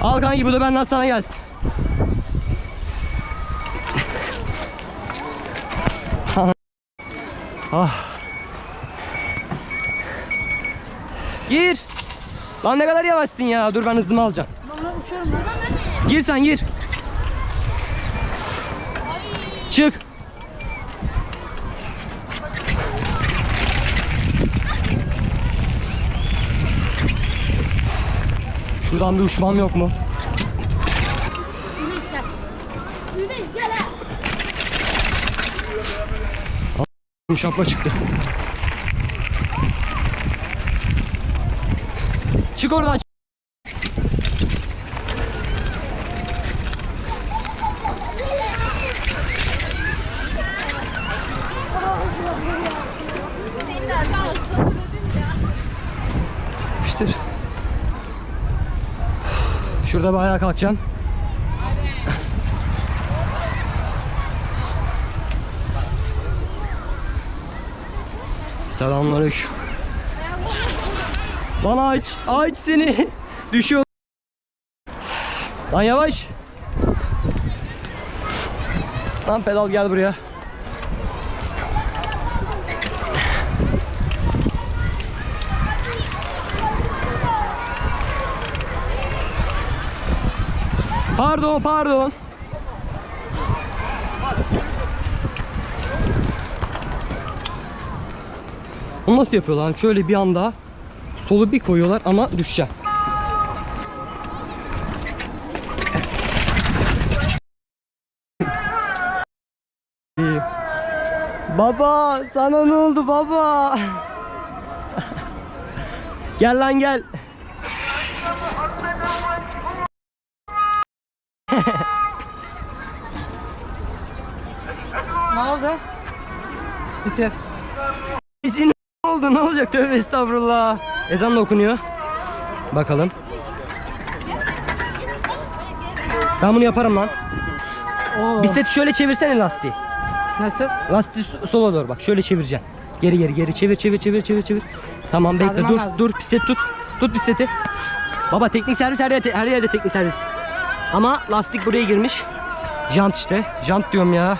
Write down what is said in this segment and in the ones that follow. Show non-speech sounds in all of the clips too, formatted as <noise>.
Al kanki bu da benden sana gelsin. <laughs> ah. Gir. Lan ne kadar yavaşsın ya. Dur ben hızımı alacağım. Bana uçuyorum buradan hadi. Gir sen gir. Çık. Şuradan bir uçmam yok mu? Yüzeyiz gel. Yüzeyiz gel ha. Şapka çıktı. Çık oradan. Şurada bir ayağa kalkacaksın. Selamünaleyküm. Lan aç, aç seni. <laughs> Düşüyor. Lan yavaş. Lan pedal gel buraya. Pardon, pardon. Onu nasıl yapıyorlar? Hani Şöyle bir anda solu bir koyuyorlar ama düşeceğim. Baba sana ne oldu baba? gel lan gel. Oldu? Vites. Ne oldu ne olacak tövbe estağfurullah. Ezan da okunuyor. Bakalım. Ben bunu yaparım lan. Oo. Bisikleti şöyle çevirsene lastiği. Nasıl? Lastiği so- sola doğru bak şöyle çevireceksin. Geri geri geri çevir çevir çevir çevir çevir. Tamam bekle Kaldırmam dur lazım. dur bisiklet tut. Tut bisikleti. Baba teknik servis her yerde, her yerde teknik servis. Ama lastik buraya girmiş. Jant işte. Jant diyorum ya.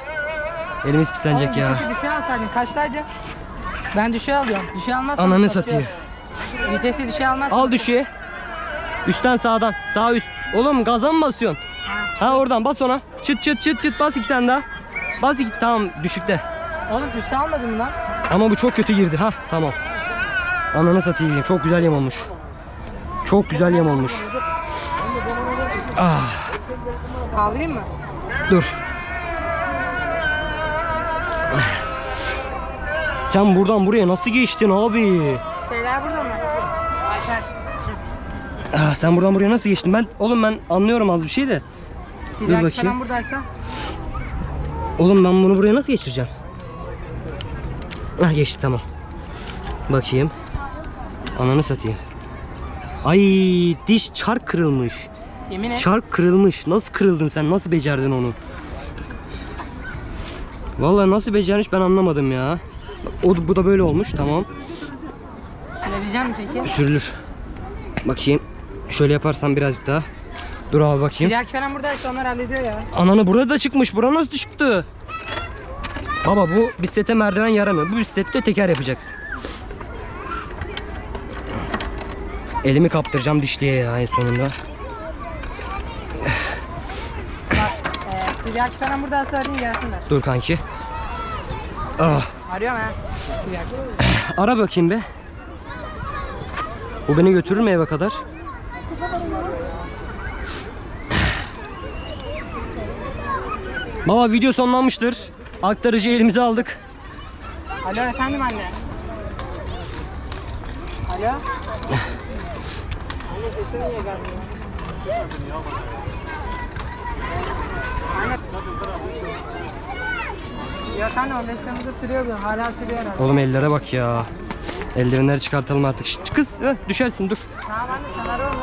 Elimiz pislenecek Oğlum, ya. Vitesi düşe alsaydın kaçtaydı? Ben düşe alıyorum. Düşe almazsan Ananı kaçıyor. satayım. Vitesi düşe almazsan. Al düşüye. Üstten sağdan. Sağ üst. Oğlum gaza mı basıyorsun? Ha oradan bas ona. Çıt çıt çıt çıt bas iki tane daha. Bas iki tamam düşükte. Oğlum üste almadın mı lan? Ama bu çok kötü girdi. Ha tamam. Ananı satayım. Çok güzel yem olmuş. Çok güzel yem olmuş. Ah Kaldırayım mı? dur. Sen buradan buraya nasıl geçtin abi? Şeyler burada mı? Ayfer. Ah, sen buradan buraya nasıl geçtin? Ben oğlum ben anlıyorum az bir şey de. Silah bakayım. falan buradaysa. Oğlum ben bunu buraya nasıl geçireceğim? Ah geçti tamam. Bakayım. Ananı satayım. Ay diş çark kırılmış. Yemin et. Çark kırılmış. Nasıl kırıldın sen? Nasıl becerdin onu? Vallahi nasıl becermiş ben anlamadım ya. O bu da böyle olmuş. Tamam. Sürebilecek misin peki? Sürülür. Bakayım. Şöyle yaparsam birazcık daha. Dur abi bakayım. Silah falan buradaysa onlar hallediyor ya. Ananı burada da çıkmış. Bura nasıl çıktı? Baba bu bisiklete merdiven yaramıyor. Bu bisiklette teker yapacaksın. Elimi kaptıracağım dişliye ya en sonunda. Ee, silah falan buradaysa arayın gelsinler. Dur kanki. Ah, Arıyorum ha. <sighs> Ara bakayım be. Bu beni götürür mü eve kadar? <sighs> Baba video sonlanmıştır. Aktarıcı elimize aldık. Alo efendim anne. Alo. <sighs> anne sesini niye gelmiyor? Anne 15 Temmuz'da sürüyordu. Hala sürüyor herhalde. Oğlum ellere bak ya. Eldivenleri çıkartalım artık. Şşt, kız eh, düşersin dur. Tamam anne sen ara onu.